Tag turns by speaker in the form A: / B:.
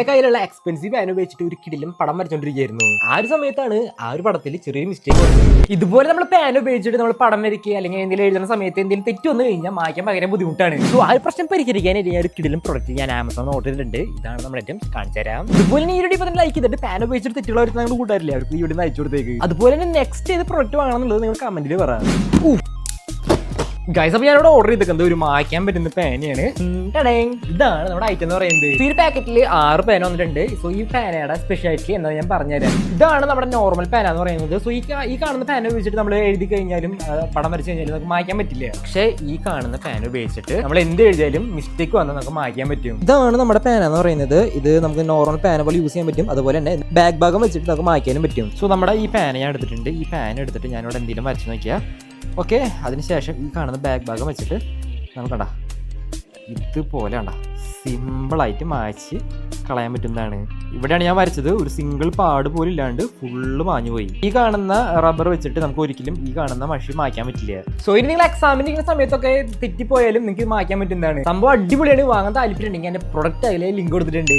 A: എന്റെ കയ്യിലുള്ള expensive pan ഉപയോഗിച്ചിട്ട് ഒരു കിടിലും പടം വരച്ചോണ്ടിരിക്കുകയായിരുന്നു. ആ ഒരു സമയത്താണ് ആ ഒരു പടത്തിൽ ചെറിയ മിസ്റ്റേക്ക് വന്നത്. ഇതുപോലെ നമ്മൾ പാൻ ഉപയോഗിച്ചിട്ട് നമ്മൾ പടം വരയ്ക്കുക അല്ലെങ്കിൽ എന്തെങ്കിലും എഴുതുന്ന സമയത്ത് എന്തെങ്കിലും തെറ്റ് വന്നു കഴിഞ്ഞാൽ മായ്ക്കാൻ ഭയങ്കര ബുദ്ധിമുട്ടാണ്. സോ ആ ഒരു പ്രശ്നം പരിഹരിക്കാനായിട്ട് ഞാൻ ഒരു കിടിലും പ്രൊഡക്റ്റ് ഞാൻ ആമസോൺ ഓർഡർ ചെയ്തിട്ടുണ്ട്. ഇതാണ് നമ്മുടെ ഏറ്റവും കാണിച്ചു തരാം. അതുപോലെ ഈ വീഡിയോ ഇപ്പം ലൈക്ക് ചെയ്തിട്ട് പാൻ ഉപയോഗിച്ചിട്ട് തെറ്റുള്ള നിങ്ങൾ കൂട്ടാറില്ലേ അവർക്ക് ഈ വീഡിയോ അയച്ചു കൊടുത്തേക്ക്. അതുപോലെ തന്നെ നെക്സ്റ്റ് ഏത് പ്രൊഡക്റ്റ് വാങ്ങണം എന്നുള്ളത് നിങ്ങൾ കമന്റിൽ പറയാം ഗൈസ് അപ്പൊ ഞാനിവിടെ ഓർഡർ ചെയ്തിരിക്കുന്നത് ഒരു മായ്ക്കാൻ പറ്റുന്ന പേനയാണ്. ഇതാണ് നമ്മുടെ ഐറ്റം എന്ന് പറയുന്നത്. ഈ പാക്കറ്റിൽ ആറ് പേന വന്നിട്ടുണ്ട്. സോ ഈ പേനയുടെ സ്പെഷ്യാലിറ്റി എന്താ ഞാൻ പറഞ്ഞുതരാം. ഇതാണ് നമ്മുടെ നോർമൽ പേന എന്ന് പറയുന്നത്. സോ ഈ ഈ കാണുന്ന പേന ഉപയോഗിച്ചിട്ട് നമ്മൾ എഴുതി കഴിഞ്ഞാലും പടം വരച്ച് കഴിഞ്ഞാലും നമുക്ക് മായ്ക്കാൻ പറ്റില്ല. പക്ഷേ ഈ കാണുന്ന പേന ഉപയോഗിച്ചിട്ട് നമ്മൾ എന്ത് എഴുതിയാലും മിസ്റ്റേക്ക് വന്നാൽ നമുക്ക് മായ്ക്കാൻ പറ്റും. ഇതാണ് നമ്മുടെ പേന എന്ന് പറയുന്നത്. ഇത് നമുക്ക് നോർമൽ പേന പോലെ യൂസ് ചെയ്യാൻ പറ്റും. അതുപോലെ തന്നെ ബാക്ക് ഭാഗം വെച്ചിട്ട് നമുക്ക് മായ്ക്കാനും പറ്റും. സോ നമ്മുടെ ഈ പേന ഞാൻ എടുത്തിട്ടുണ്ട്. ഈ പേന എടുത്തിട്ട് ഞാനിവിടെ എന്തെങ്കിലും വരച്ച് നോക്കിയാൽ ഓക്കെ അതിനുശേഷം ഈ കാണുന്ന ബാക്ക് ഭാഗം വെച്ചിട്ട് നമുക്കണ്ട ഇതുപോലെ കണ്ട സിമ്പിളായിട്ട് മായ്ച്ച് കളയാൻ പറ്റുന്നതാണ്. ഇവിടെയാണ് ഞാൻ വരച്ചത് ഒരു സിംഗിൾ പാട് പോലും ഇല്ലാണ്ട് ഫുള്ള് മാഞ്ഞു പോയി. ഈ കാണുന്ന റബ്ബർ വെച്ചിട്ട് നമുക്ക് ഒരിക്കലും ഈ കാണുന്ന മഷി മായ്ക്കാൻ പറ്റില്ല. സോ ഇനി നിങ്ങൾ എക്സാമിന് ഇരിക്കുന്ന സമയത്തൊക്കെ തെറ്റിപ്പോയാലും നിങ്ങൾക്ക് മായ്ക്കാൻ പറ്റുന്നതാണ്. സംഭവം അടിപൊളിയാണ് വാങ്ങാൻ താല്പര്യം ഉണ്ടെങ്കിൽ എന്റെ പ്രൊഡക്റ്റ് അതിലെ ലിങ്ക് കൊടുത്തിട്ടുണ്ട്.